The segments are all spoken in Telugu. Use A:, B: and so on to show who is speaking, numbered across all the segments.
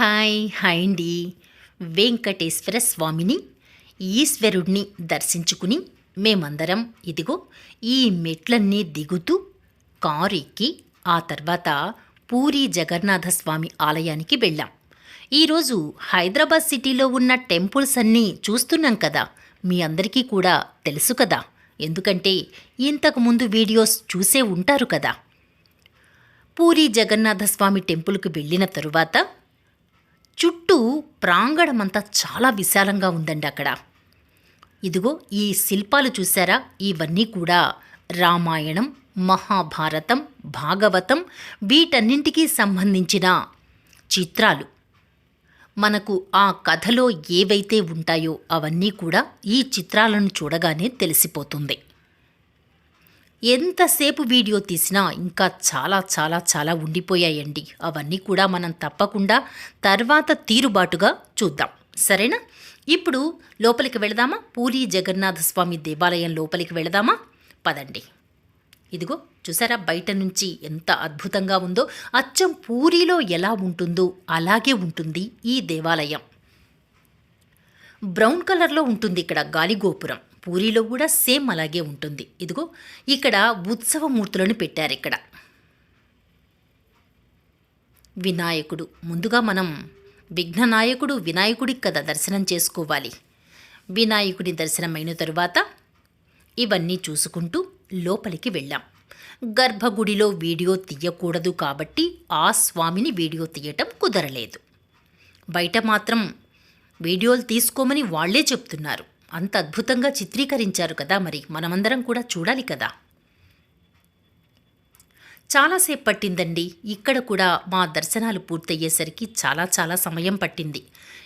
A: హాయ్ హాయ్ అండి. వెంకటేశ్వర స్వామిని ఈశ్వరుడిని దర్శించుకుని మేమందరం ఇదిగో ఈ మెట్లన్నీ దిగుతూ కారు ఎక్కి ఆ తర్వాత పూరి జగన్నాథ స్వామి ఆలయానికి వెళ్ళాం. ఈరోజు హైదరాబాద్ సిటీలో ఉన్న టెంపుల్స్ అన్నీ చూస్తున్నాం కదా. మీ అందరికీ కూడా తెలుసు కదా. ఎందుకంటే ఇంతకుముందు వీడియోస్ చూసే ఉంటారు కదా. పూరి జగన్నాథ స్వామి టెంపుల్కి వెళ్ళిన తరువాత చుట్టూ ప్రాంగణమంతా చాలా విశాలంగా ఉందండి అక్కడ. ఇదిగో ఈ శిల్పాలు చూసారా ఇవన్నీ కూడా రామాయణం మహాభారతం భాగవతం వీటన్నింటికీ సంబంధించిన చిత్రాలు. మనకు ఆ కథలో ఏవైతే ఉంటాయో అవన్నీ కూడా ఈ చిత్రాలను చూడగానే తెలిసిపోతుంది. ఎంతసేపు వీడియో తీసినా ఇంకా చాలా చాలా చాలా ఉండిపోయాయండి. అవన్నీ కూడా మనం తప్పకుండా తర్వాత తీరుబాటుగా చూద్దాం. సరేనా? ఇప్పుడు లోపలికి వెళదామా? పూరి జగన్నాథ స్వామి దేవాలయం లోపలికి వెళదామా? పదండి. ఇదిగో చూసారా? బయట నుంచి ఎంత అద్భుతంగా ఉందో అచ్చం పూరిలో ఎలా ఉంటుందో అలాగే ఉంటుంది ఈ దేవాలయం. బ్రౌన్ కలర్లో ఉంటుంది ఇక్కడ గాలిగోపురం. పూరిలో కూడా సేమ్ అలాగే ఉంటుంది. ఇదిగో ఇక్కడ ఉత్సవ మూర్తులను పెట్టారు ఇక్కడ. వినాయకుడు. ముందుగా మనం విఘ్ననాయకుడు వినాయకుడికి కదా దర్శనం చేసుకోవాలి. వినాయకుడి దర్శనం అయిన తరువాత ఇవన్నీ చూసుకుంటూ లోపలికి వెళ్ళాం. గర్భగుడిలో వీడియో తీయకూడదు కాబట్టి ఆ స్వామిని వీడియో తీయటం కుదరలేదు. బయట మాత్రం వీడియోలు తీసుకోమని వాళ్ళే చెప్తున్నారు. అంత అద్భుతంగా చిత్రీకరించారు కదా మరి. మనమందరం కూడా చూడాలి కదా. చాలాసేపు పట్టిందండి. ఇక్కడ కూడా మా దర్శనాలు పూర్తయ్యేసరికి చాలా చాలా సమయం పట్టింది.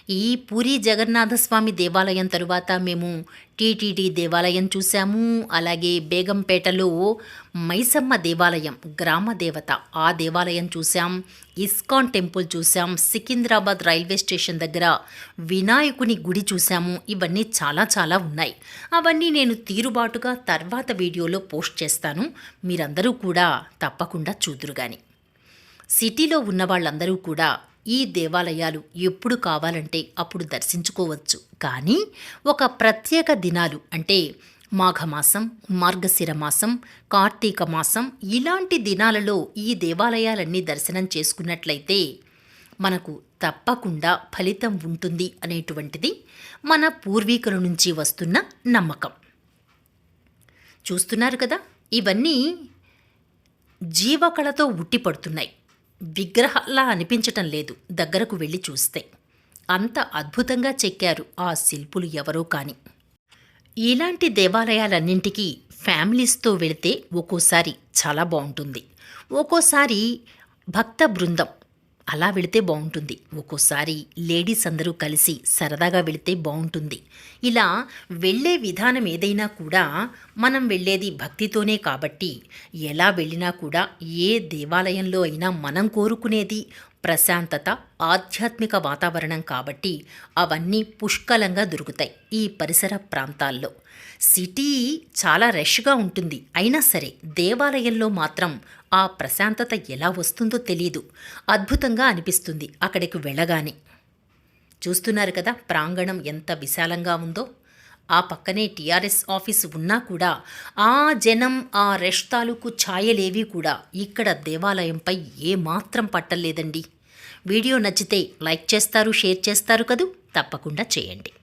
A: ఈ పూరి జగన్నాథస్వామి దేవాలయం తరువాత మేము టీటీడీ దేవాలయం చూసాము అలాగే బేగంపేటలో మైసమ్మ దేవాలయం గ్రామ దేవత ఆ దేవాలయం చూసాం ఇస్కాన్ టెంపుల్ చూసాం సికింద్రాబాద్ రైల్వే స్టేషన్ దగ్గర వినాయకుని గుడి చూసాము ఇవన్నీ చాలా చాలా ఉన్నాయి. అవన్నీ నేను తీరుబాటుగా తర్వాత వీడియోలో పోస్ట్ చేస్తాను. మీరందరూ కూడా తప్పకుండా చూదురు కానీ సిటీలో ఉన్న వాళ్ళందరూ కూడా ఈ దేవాలయాలు ఎప్పుడు కావాలంటే అప్పుడు దర్శించుకోవచ్చు. కానీ ఒక ప్రత్యేక దినాలు అంటే మాఘమాసం మార్గశిర మాసం కార్తీక మాసం ఇలాంటి దినాలలో ఈ దేవాలయాలన్నీ దర్శనం చేసుకున్నట్లయితే మనకు తప్పకుండా ఫలితం ఉంటుంది అనేటువంటిది మన పూర్వీకుల నుంచి వస్తున్న నమ్మకం. చూస్తున్నారు కదా? ఇవన్నీ జీవకళతో ఉట్టిపడుతున్నాయి. విగ్రహాల్లా అనిపించటం లేదు దగ్గరకు వెళ్ళి చూస్తే. అంత అద్భుతంగా చెక్కారు ఆ శిల్పులు ఎవరో కాని. ఇలాంటి దేవాలయాలన్నింటికీ ఫ్యామిలీస్తో వెళితే ఒక్కోసారి చాలా బాగుంటుంది. ఒక్కోసారి భక్త బృందం అలా వెళితే బాగుంటుంది ఒక్కోసారి లేడీస్ అందరూ కలిసి సరదాగా వెళితే బాగుంటుంది ఇలా వెళ్ళే విధానం ఏదైనా కూడా మనం వెళ్ళేది భక్తితోనే కాబట్టి ఎలా వెళ్ళినా కూడా ఏ దేవాలయంలో అయినా మనం కోరుకునేది ప్రశాంతత ఆధ్యాత్మిక వాతావరణం కాబట్టి అవన్నీ పుష్కలంగా దొరుకుతాయి ఈ పరిసర ప్రాంతాల్లో. సిటీ చాలా రష్గా ఉంటుంది. అయినా సరే దేవాలయంలో మాత్రం ఆ ప్రశాంతత ఎలా వస్తుందో తెలియదు అద్భుతంగా అనిపిస్తుంది అక్కడికి వెళ్ళగానే. చూస్తున్నారు కదా ప్రాంగణం ఎంత విశాలంగా ఉందో? ఆ పక్కనే టీఆర్ఎస్ ఆఫీసు ఉన్నా కూడా ఆ జనం ఆ రెష్ తాలూకు ఛాయలేవి కూడా ఇక్కడ దేవాలయంపై ఏమాత్రం పట్టలేదండి. వీడియో నచ్చితే లైక్ చేస్తారు షేర్ చేస్తారు కదూ? తప్పకుండా చేయండి.